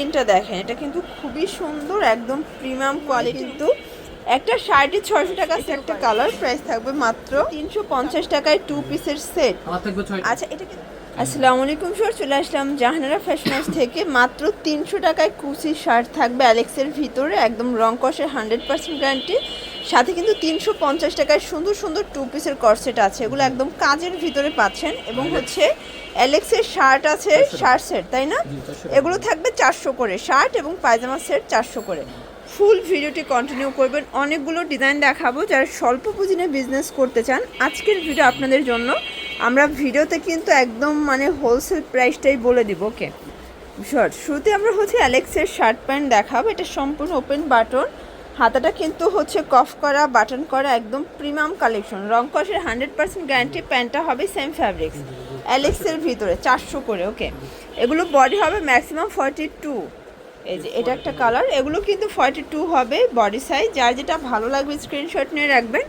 প্রিন্টটা দেখেন এটা কিন্তু খুবই সুন্দর একদম প্রিমিয়াম কোয়ালিটি কিন্তু একটা শার্টে ছয়শো টাকা একটা কালার প্রাইস থাকবে মাত্র তিনশো পঞ্চাশ টাকায় টু পিসের সেট আমার থাকবে ছয় আচ্ছা এটা কি- আসসালামু আলাইকুম স্যার চলে আসলাম জাহানারা ফ্যাশন হাউস থেকে। মাত্র তিনশো টাকায় কুচি শার্ট থাকবে অ্যালেক্সের ভিতরে একদম রং কষের হান্ড্রেড পার্সেন্ট গ্যারান্টি সাথে কিন্তু তিনশো পঞ্চাশ টাকায় সুন্দর সুন্দর টু পিসের কর্সেট আছে এগুলো একদম কাজের ভিতরে পাচ্ছেন। এবং হচ্ছে অ্যালেক্সের শার্ট আছে শার্ট সেট তাই না। এগুলো থাকবে চারশো করে শার্ট এবং পায়জামা সেট চারশো করে। ফুল ভিডিওটি কন্টিনিউ করবেন। অনেকগুলো ডিজাইন দেখাবো। যারা স্বল্প পুঁজি নিয়ে বিজনেস করতে চান আজকের ভিডিও আপনাদের জন্য। আমরা ভিডিওতে কিন্তু একদম মানে হোলসেল প্রাইসটাই বলে দিব ওকে শর্ট শুরুতে আমরা হচ্ছে অ্যালেক্সের শার্ট প্যান্ট দেখাবো। এটা সম্পূর্ণ ওপেন বাটন হাতাটা কিন্তু হচ্ছে কফ করা বাটন করা একদম প্রিমিয়াম কালেকশন রং কষের হান্ড্রেড পার্সেন্ট গ্যারান্টি প্যান্টটা হবে সেম ফ্যাব্রিক্স অ্যালেক্সের ভিতরে চারশো করে ওকে এগুলো বডি হবে ম্যাক্সিমাম ফর্টি টু এই যে এটা একটা কালার এগুলো কিন্তু ফর্টি টু হবে বডি সাইজ যার যেটা ভালো লাগবে স্ক্রিনশট নিয়ে রাখবেন।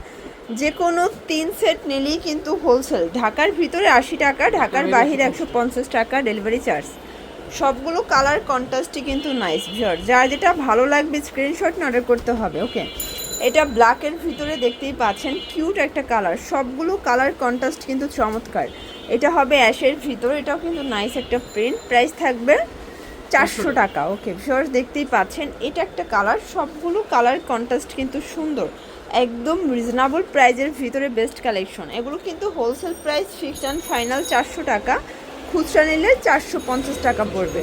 যে কোনো তিন সেট নিলেই কিন্তু হোলসেল ঢাকার ভিতরে আশি টাকা ঢাকার বাহিরে একশো পঞ্চাশ টাকা ডেলিভারি চার্জ সবগুলো কালার কন্ট্রাস্টই কিন্তু নাইস ভিওর যার যেটা ভালো লাগবে স্ক্রিনশট অর্ডার করতে হবে ওকে এটা ব্ল্যাকের ভিতরে দেখতেই পাচ্ছেন কিউট একটা কালার সবগুলো কালার কন্ট্রাস্ট কিন্তু চমৎকার। এটা হবে অ্যাশের ভিতর এটাও কিন্তু নাইস একটা প্রিন্ট প্রাইস থাকবে চারশো টাকা ওকে ভিওর দেখতেই পাচ্ছেন। এটা একটা কালার সবগুলো কালার কন্ট্রাস্ট কিন্তু সুন্দর। একদম রিজনেবল প্রাইজের ভিতরে বেস্ট কালেকশন এগুলো কিন্তু wholesale price fixed and final চারশো টাকা। খুচরা নিলে চারশো পঞ্চাশ টাকা পড়বে।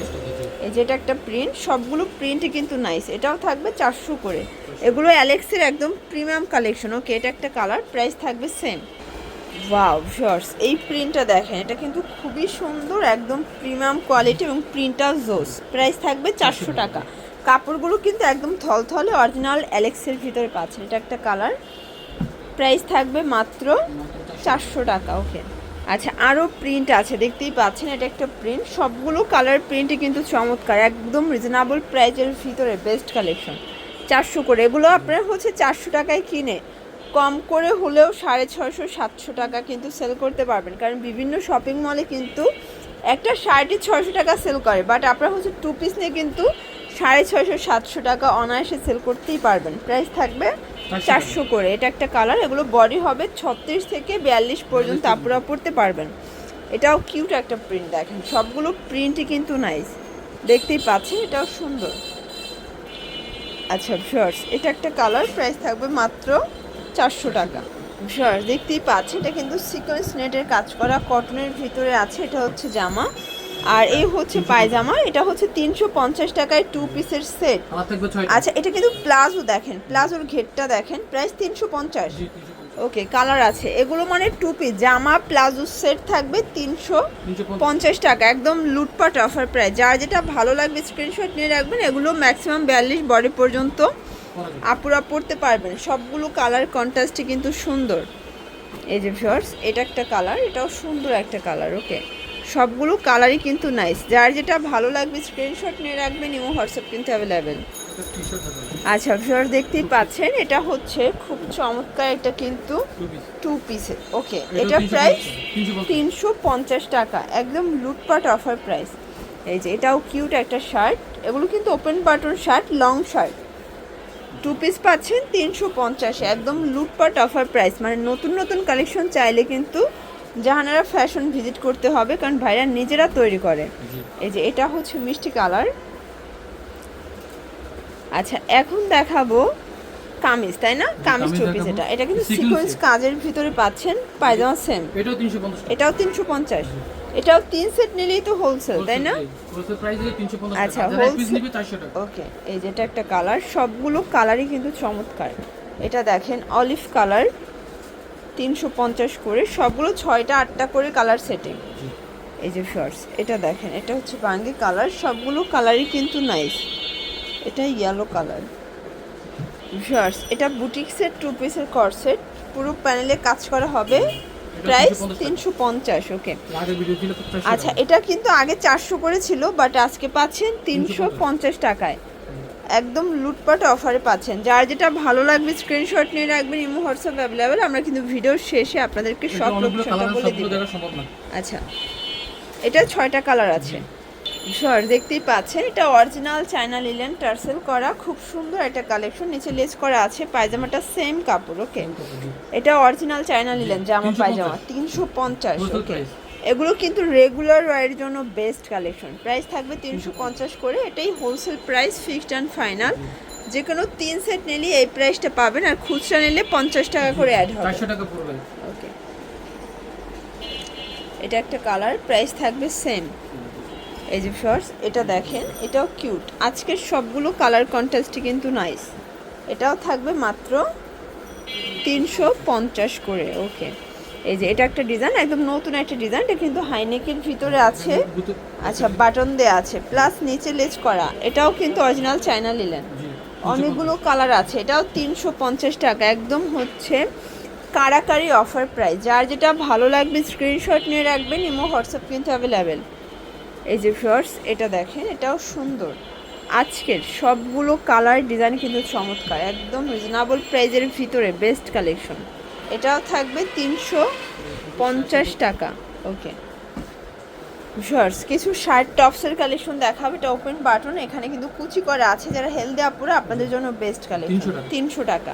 এই যেটা একটা প্রিন্ট সবগুলো প্রিন্টই কিন্তু নাইস এটাও থাকবে চারশো করে। এগুলো অ্যালেক্সের একদম প্রিমিয়াম কালেকশন ওকে এটা একটা কালার প্রাইস থাকবে সেম ওয়াও শর্টস এই প্রিন্টটা দেখেন, এটা কিন্তু খুবই সুন্দর, একদম প্রিমিয়াম কোয়ালিটি এবং প্রিন্টটাও জোস প্রাইস থাকবে চারশো টাকা। কাপড়গুলো কিন্তু একদম থলথলে অরিজিনাল অ্যালেক্সের ভিতরে পাচ্ছেন। এটা একটা কালার প্রাইস থাকবে মাত্র চারশো টাকা ওকে আচ্ছা আরও প্রিন্ট আছে, দেখতেই পাচ্ছেন, এটা একটা প্রিন্ট সবগুলো কালার প্রিন্টই কিন্তু চমৎকার, একদম রিজনেবল প্রাইজের ভিতরে বেস্ট কালেকশন চারশো করে, এগুলো আপনার হচ্ছে চারশো টাকায় কিনে কম করে হলেও সাড়ে ছশো সাতশো টাকা কিন্তু সেল করতে পারবেন। কারণ বিভিন্ন শপিং মলে কিন্তু একটা শার্টই ছশো টাকা সেল করে বাট আপনারা হচ্ছে টু পিস নিয়ে কিন্তু সাড়ে ছয়শো সাতশো টাকা অনায়াসে সেল করতেই পারবেন। প্রাইস থাকবে চারশো করে। এটা একটা কালার এগুলো বডি হবে ছত্রিশ থেকে বিয়াল্লিশ পর্যন্ত আপনারা পড়তে পারবেন। এটাও কিউট একটা প্রিন্ট দেখেন। সবগুলো প্রিন্টই কিন্তু নাইস দেখতেই পাচ্ছেন এটাও সুন্দর। আচ্ছা শর্টস এটা একটা কালার প্রাইস থাকবে মাত্র চারশো টাকা শর্টস দেখতেই পাচ্ছি এটা কিন্তু সিকোয়েন্স নেটের কাজ করা কটনের ভিতরে আছে এটা হচ্ছে জামা আর এই হচ্ছে পায়জামা এটা হচ্ছে তিনশো পঞ্চাশ টাকায় টু পিসের সেট আমার থাকবে ছয় আচ্ছা এটা কিন্তু প্লাজো দেখেন প্লাজোর ঘেরটা দেখেন প্রাইস তিনশো পঞ্চাশ। ওকে কালার আছে এগুলো মানে টু পিস জামা প্লাজো সেট থাকবে তিনশো পঞ্চাশ। টাকা একদম লুটপাট অফার প্রায় যার যেটা ভালো লাগবে স্ক্রিনশট নিয়ে রাখবেন এগুলো ম্যাক্সিমাম বিয়াল্লিশ বডি পর্যন্ত। আপুরা পড়তে পারবেন। সবগুলো কালার কন্ট্রাস্টই কিন্তু সুন্দর। এই যে ভিউয়ার্স এটা একটা কালার এটাও সুন্দর একটা কালার ওকে সবগুলো কালারই কিন্তু নাইস যার যেটা ভালো লাগবে স্ক্রিনশট নিয়ে রাখবেন ইমো হোয়াটসঅ্যাপ কিন্তু অ্যাভেলেবেল। আচ্ছা ভিউয়ার্স দেখতেই পাচ্ছেন এটা হচ্ছে খুব চমৎকার এটা কিন্তু টু পিসের ওকে এটা এটা 350 প্রাইস তিনশো পঞ্চাশ। টাকা। একদম লুটপাট অফার প্রাইস এই যে এটাও কিউট একটা শার্ট এগুলো কিন্তু open button shirt long shirt two piece পাচ্ছেন তিনশো পঞ্চাশে একদম লুটপাট অফার প্রাইস মানে নতুন নতুন কালেকশন চাইলে কিন্তু জাহানারা ফ্যাশন ভিজিট করতে হবে কারণ ভাইরা নিজেরা তৈরি করে। এই যে এটা হচ্ছে মিষ্টি কালার আচ্ছা এখন দেখাবো কামিজ তাই না? কামিজ টু পিস এটা এটা কিন্তু সিকোয়েন্স কাজের ভিতরে পাচ্ছেন পায়জামা সেম এটাও তিনশো পঞ্চাশ। এটাও তিন সেট নিলেই তো হোলসেল তাই না? Wholesale- wholesale price হলো 350 টাকা। আচ্ছা, যারা এক piece wholesale- নিবে 400 টাকা। ওকে এই যেটা একটা কালার সবগুলো কালারই কিন্তু চমৎকার। এটা দেখেন অলিভ কালার তিনশো পঞ্চাশ করে সবগুলো ছয়টা আটটা করে কালার সেটিং এই যে শর্টস এটা দেখেন এটা হচ্ছে বাঙ্গি কালার সবগুলো কালারই কিন্তু নাইস এটা ইয়েলো কালার শর্টস এটা বুটিক্সের টু পিসের কর্সেট পুরো প্যানেলে কাজ করা হবে। প্রাইস তিনশো পঞ্চাশ ওকে। আগের ভিডিও ছিল 400 আচ্ছা এটা কিন্তু আগে চারশো করে ছিল বাট আজকে পাচ্ছেন তিনশো পঞ্চাশ। টাকায়। একদম লুটপাট অফারে পাচ্ছেন। যার যেটা ভালো লাগবে স্ক্রিনশট নিয়ে রাখবেন ইমো হোয়াটসঅ্যাপ অ্যাভেলেবেল আমরা কিন্তু ভিডিওর শেষে আপনাদেরকে সব লোকেশনটা বলে দিব। না। আচ্ছা এটা ছয়টা কালার আছে। সর দেখতেই পাচ্ছেন এটা অরিজিনাল চায়না লিলেন টার্সেল করা খুব সুন্দর একটা কালেকশন নিচে লেস করা আছে পায়জামাটা সেম কাপড় ওকে এটা অরিজিনাল চায়না লিলেন জামা পায়জামা তিনশো পঞ্চাশ ওকে এগুলো কিন্তু রেগুলার ওয়ারের জন্য বেস্ট কালেকশন প্রাইস থাকবে তিনশো পঞ্চাশ। করে এটাই wholesale price fixed and final যে কোনো তিন সেট নিলে এই প্রাইসটা পাবেন আর খুচরা নিলে পঞ্চাশ টাকা করে অ্যাড হবে। টাকা পড়বে। ওকে এটা একটা কালার প্রাইস থাকবে সেম এই যে এটা দেখেন এটাও কিউট আজকের সবগুলো কালার কন্ট্রাস্টই কিন্তু নাইস এটাও থাকবে মাত্র তিনশো পঞ্চাশ করে ওকে এই যে এটা একটা ডিজাইন একদম নতুন একটা ডিজাইন এটা কিন্তু হাইনেকের ভিতরে আছে। আচ্ছা বাটন দেয়া আছে প্লাস নিচে লেজ করা এটাও কিন্তু অরিজিনাল চায়না লিলেন জি অনেকগুলো কালার আছে এটাও তিনশো পঞ্চাশ টাকা একদম হচ্ছে কারাকারি অফার প্রাইস যার যেটা ভালো লাগবে স্ক্রিনশট নিয়ে রাখবেন ইমো হোয়াটসঅ্যাপ কিন্তু অ্যাভেলেবেল এই যে শর্টস এটা দেখেন, এটাও সুন্দর। আজকের সবগুলো কালার ডিজাইন কিন্তু চমৎকার, একদম রিজনেবল প্রাইজের ভিতরে বেস্ট কালেকশন এটাও থাকবে তিনশো পঞ্চাশ টাকা ওকে শর্টস কিছু শার্ট টপসের কালেকশন দেখাবে। এটা ওপেন বাটন এখানে কিন্তু কুচি করা আছে যারা হেলদি আপুরা আপনাদের জন্য বেস্ট কালেকশন। তিনশো টাকা।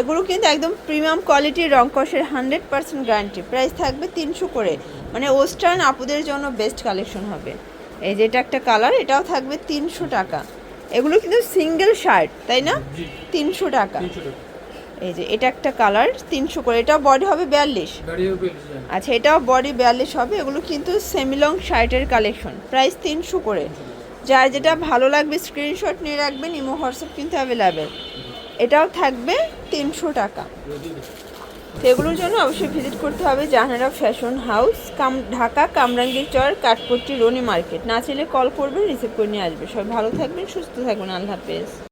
এগুলো কিন্তু একদম প্রিমিয়াম কোয়ালিটির রংকসের হান্ড্রেড পার্সেন্ট গ্যারান্টি প্রাইস থাকবে তিনশো করে। মানে ওয়েস্টার্ন আপুদের জন্য বেস্ট কালেকশন হবে। এই যে এটা একটা কালার এটাও থাকবে তিনশো টাকা। এগুলো কিন্তু সিঙ্গেল শার্ট তাই না? তিনশো টাকা। এই যে এটা একটা কালার তিনশো করে। এটাও বডি হবে বিয়াল্লিশ। ডিজাইন আচ্ছা এটাও বডি বিয়াল্লিশ হবে। এগুলো কিন্তু সেমিলং শার্টের কালেকশন প্রাইস তিনশো করে। যার যেটা ভালো লাগবে স্ক্রিনশট নিয়ে রাখবেন ইমো হোয়াটসঅ্যাপ কিন্তু অ্যাভেলেবেল এটাও থাকবে তিনশো টাকা। তো এগুলোর জন্য অবশ্যই ভিজিট করতে হবে জাহানারা ফ্যাশন হাউস কাম ঢাকা কামরাঙ্গীর চর কাঠপট্টি রনি মার্কেট। না চাইলে কল করবেন রিসিভ করে নিয়ে আসবে। সবাই ভালো থাকবেন সুস্থ থাকবেন। আল্লাহ হাফেজ।